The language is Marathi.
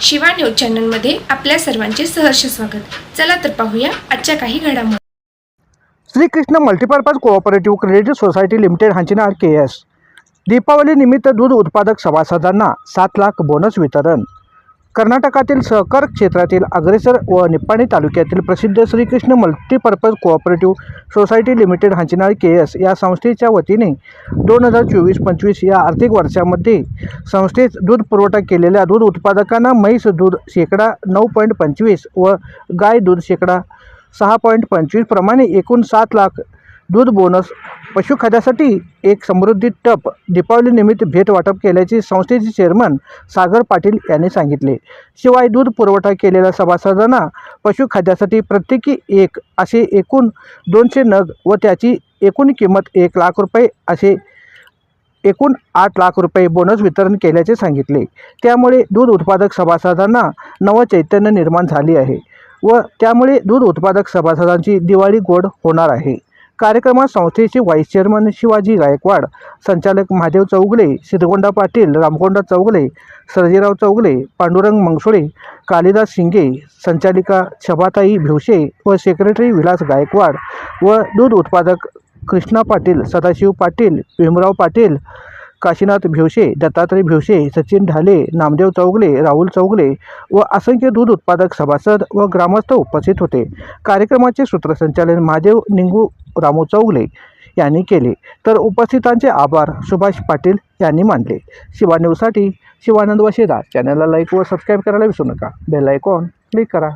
शिवा न्यूज चॅनलमध्ये आपल्या सर्वांचे सहर्ष स्वागत. चला तर पाहूया आजच्या काही घडामोडी Shrikrishna multipurpose cooperative credit society limited Hanchinal K S Deepavali निमित्त दूध उत्पादक सभासदांना सात लाख बोनस वितरण. कर्नाटकातील सहकार क्षेत्रातील अग्रेसर व निप्पाणी तालुक्यातील प्रसिद्ध Shrikrishna multipurpose cooperative society limited Hanchinal K S या संस्थेच्या वतीने दोन हजार चोवीस पंचवीस या आर्थिक वर्षामध्ये संस्थेत दूध पुरवठा केलेल्या दूध उत्पादकांना म्हैस दूध शेकडा नऊ पॉईंट पंचवीस व गाय दूध शेकडा सहा पॉईंट पंचवीस प्रमाणे एकूण सात लाख दूध बोनस पशुखाद्यासाठी एक समृद्धी टप दीपावली निमित्त भेट वाटप केल्याचे संस्थेचे चेअरमन सागर पाटील यांनी सांगितले. शिवाय दूध पुरवठा केलेल्या सभासदांना पशुखाद्यासाठी प्रत्येकी एक असे एकूण दोनशे नग व त्याची एकूण किंमत एक लाख रुपये असे एकूण आठ लाख रुपये बोनस वितरण केल्याचे सांगितले. त्यामुळे दूध उत्पादक सभासदांना नवचैतन्य निर्माण झाले आहे व त्यामुळे दूध उत्पादक सभासदांची दिवाळी गोड होणार आहे. कार्यक्रमात संस्थेचे व्हाईस चेअरमन शिवाजी गायकवाड संचालक महादेव चौगले शिरगोंडा पाटील रामकोंडा चौगले सर्जेराव चौगले पांडुरंग मंगसोळे कालिदास शिंगे संचालिका शबाताई भिवशे व सेक्रेटरी विलास गायकवाड व दूध उत्पादक कृष्णा पाटील सदाशिव पाटील भीमराव पाटील काशीनाथ भिवशे दत्तात्रय भिवशे सचिन ढाले नामदेव चौगले राहुल चौगले व असंख्य दूध उत्पादक सभासद व ग्रामस्थ उपस्थित होते. कार्यक्रमाचे सूत्रसंचालन महादेव निंगू रामू चौगले यांनी केले. तर उपस्थितांचे आभार सुभाष पाटील यांनी मानले. शिवा न्यूजसाठी शिवानंद वशेदा. चॅनलला लाईक व सबस्क्राईब करायला विसरू नका. बेल आयकॉन क्लिक करा.